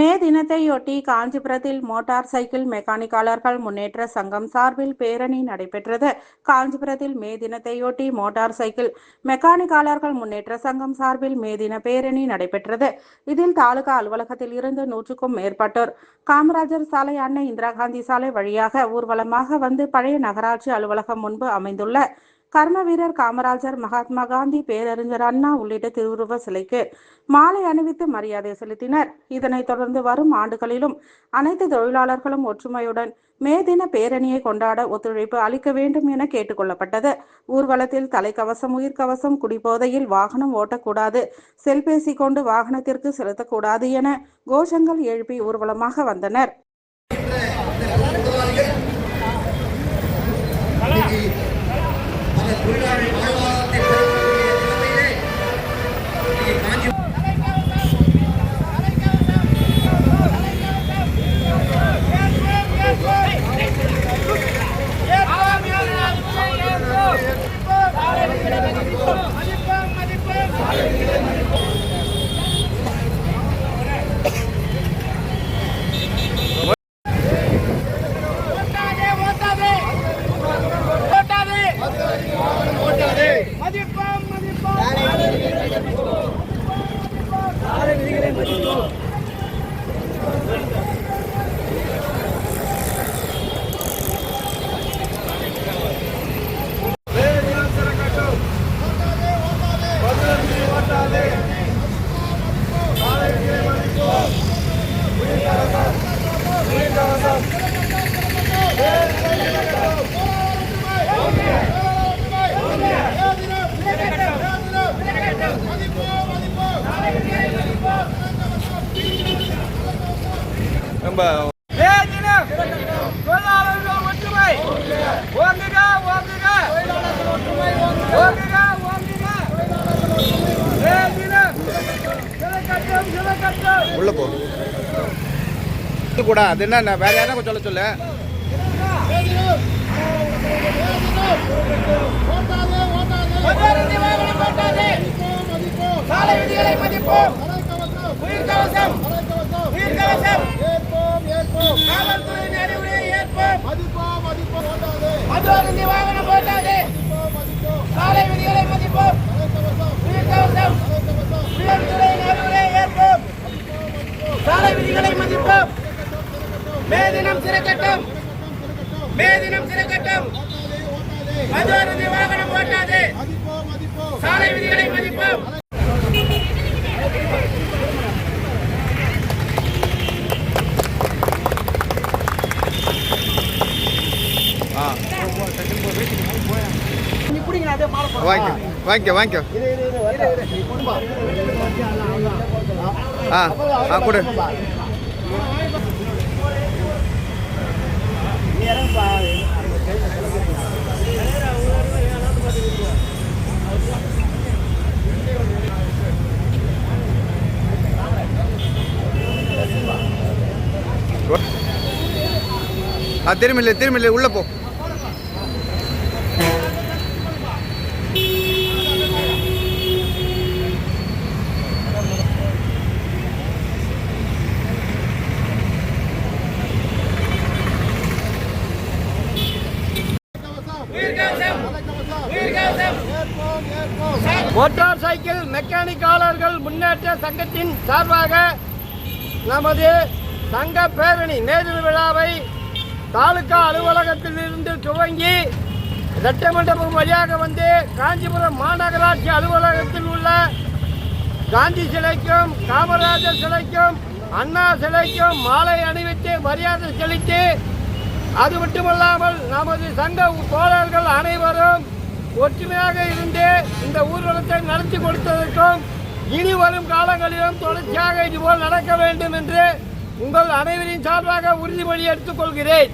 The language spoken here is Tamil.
மே தினத்தையொட்டி காஞ்சிபுரத்தில் மோட்டார் சைக்கிள் மெக்கானிக்காளர்கள் முன்னேற்ற சங்கம் சார்பில் பேரணி நடைபெற்றது. காஞ்சிபுரத்தில் மே தினத்தையொட்டி மோட்டார் சைக்கிள் மெக்கானிக்காளர்கள் முன்னேற்ற சங்கம் சார்பில் மே தின பேரணி நடைபெற்றது. இதில் தாலுகா அலுவலகத்தில் இருந்து நூற்றுக்கும் மேற்பட்டோர் காமராஜர் சாலை அன்னை இந்திரா காந்தி சாலை வழியாக ஊர்வலமாக வந்து பழைய நகராட்சி அலுவலகம் முன்பு அமைந்துள்ள கர்ம வீரர் காமராஜர் மகாத்மா காந்தி பேரறிஞர் அண்ணா உள்ளிட்ட திருவுருவ சிலைக்கு மாலை அணிவித்து மரியாதை செலுத்தினர். இதனைத் தொடர்ந்து வரும் ஆண்டுகளிலும் அனைத்து தொழிலாளர்களும் ஒற்றுமையுடன் மே தின பேரணியை கொண்டாட ஒத்துழைப்பு அளிக்க வேண்டும் என கேட்டுக்கொள்ளப்பட்டது. ஊர்வலத்தில் தலைக்கவசம் உயிர்கவசம் குடிபோதையில் வாகனம் ஓட்டக்கூடாது செல்பேசி கொண்டு வாகனத்திற்கு செலுத்தக்கூடாது என கோஷங்கள் எழுப்பி ஊர்வலமாக வந்தனர். சிலக்கட்டம் உள்ள போ. கூட அது என்ன வேற யாரும் சொல்ல சொல்ல மதுவருந்தி வாகனம் ஓட்டாதே சாலை விதிகளை மதிப்போம் உயிர் கவசம் உயிர் கவசம் காவல்துறையின் அறிவுரையை ஏற்போம் மதுவருந்தி வாகனம் ஓட்டாதே சாலை விதிகளை மதிப்போம். உயிர் கவசம் உயர்துறையின் அறிவுரையை ஏற்போம். சாலை விதிகளை மதிப்போம். மே தினம் சிறக்கட்டும். மே தினம் சிறக்கட்டும். மதுவருந்தி வாகனம் ஓட்டாதே சாலை விதிகளை மதிப்போம். ஆ. வாங்கிக்க வாங்கிக்க. வாங்கிக்க ஆ ஆ கொடு. ஆ திரும்பில்லை திரும்பில்லை உள்ள போ. மோட்டார் சைக்கிள் மெக்கானிக்காளர்கள் முன்னேற்ற சங்கத்தின் சார்பாக நமது சங்க பேரணி நேரு விழாவை தாலுகா அலுவலகத்தில் இருந்து துவங்கி சட்டமண்டபம் வழியாக வந்து காஞ்சிபுரம் மாநகராட்சி அலுவலகத்தில் உள்ள காந்தி சிலைக்கும் காமராஜர் சிலைக்கும் அண்ணா சிலைக்கும் மாலை அணிவித்து மரியாதை செலுத்தி அது மட்டுமல்லாமல் நமது சங்க தோழர்கள் அனைவரும் ஒற்றுமையாக இருந்து இந்த ஊர்வலத்தை நடத்தி கொடுத்ததற்கும் இனி வரும் காலங்களிலும் தொடர்ச்சியாக இதுபோல் நடக்க வேண்டும் என்று உங்கள் அனைவரின் சார்பாக உறுதிமொழி எடுத்துக் கொள்கிறேன்